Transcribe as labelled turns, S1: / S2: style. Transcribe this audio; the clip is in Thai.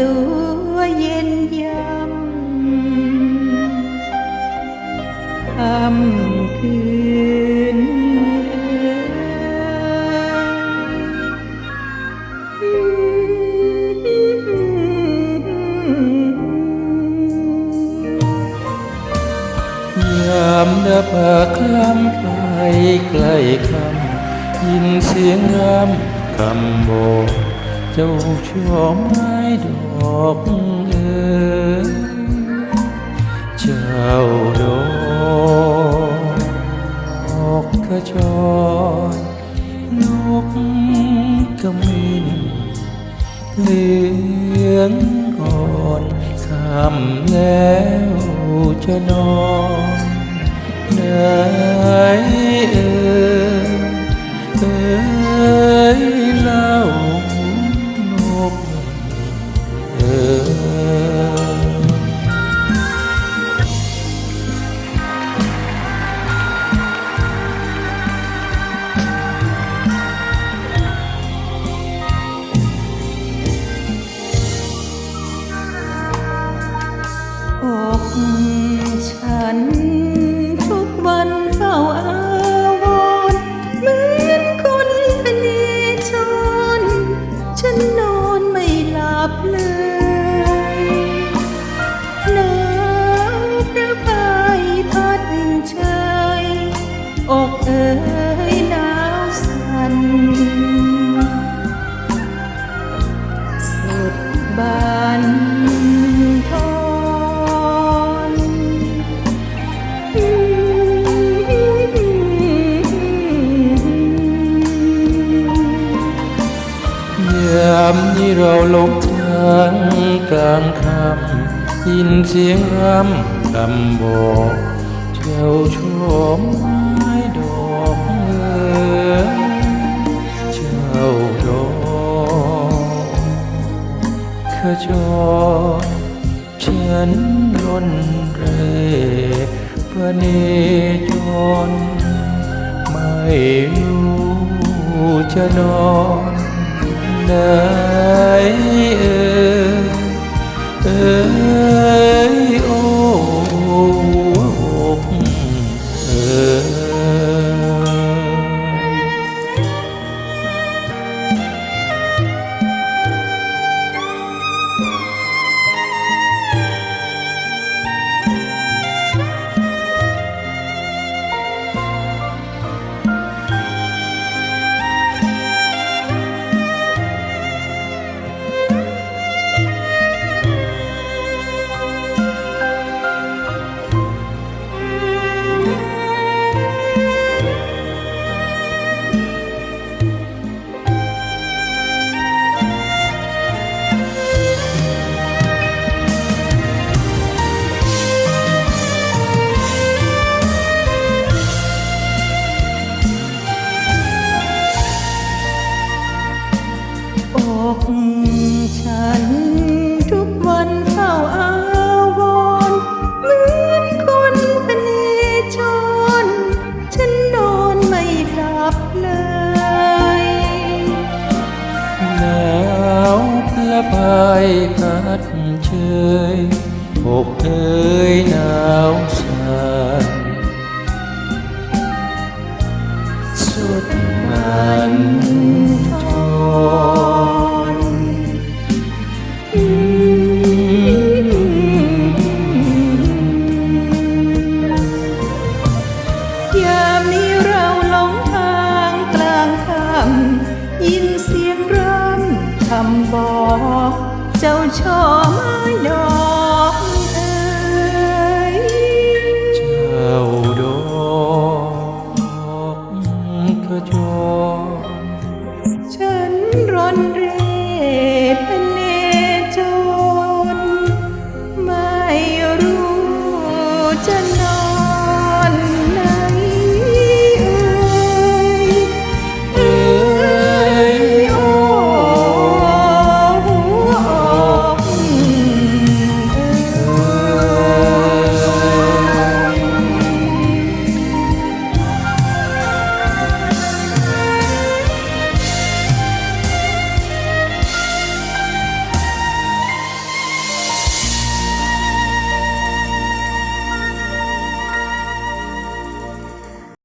S1: ลัวเย็นยำค่ำคืนยา
S2: มเดินผ่าคลำไปใกล้คำยินเสียงรำคำโบ châu cho mai đỏ ơi chào đó học ca cho nước cầm in liếng còn khảm leo cho non. Nơi ơi ơi อกเอ๋ย
S1: หนาวสั่น สุดบานทอน
S2: ยามนี้เราหลงทางกลางคำยินเสียงรำคำบอกเจ้าชมไม้ ดอกเอ๋ยเจ้าดอกขจรฉันร่นเร่ประเนจรไม่รู้จะนอนไหน
S1: ฉันทุกวันเฝ้าอาวรณ์เหมือนคนพเนจรฉันนอนไม่หลับเลย
S2: หนาวพระพายพัดเชยอกเอ่ยหนาวสั่นสุดมันทน
S1: คำบอก เจ้าช่อไม้ดอ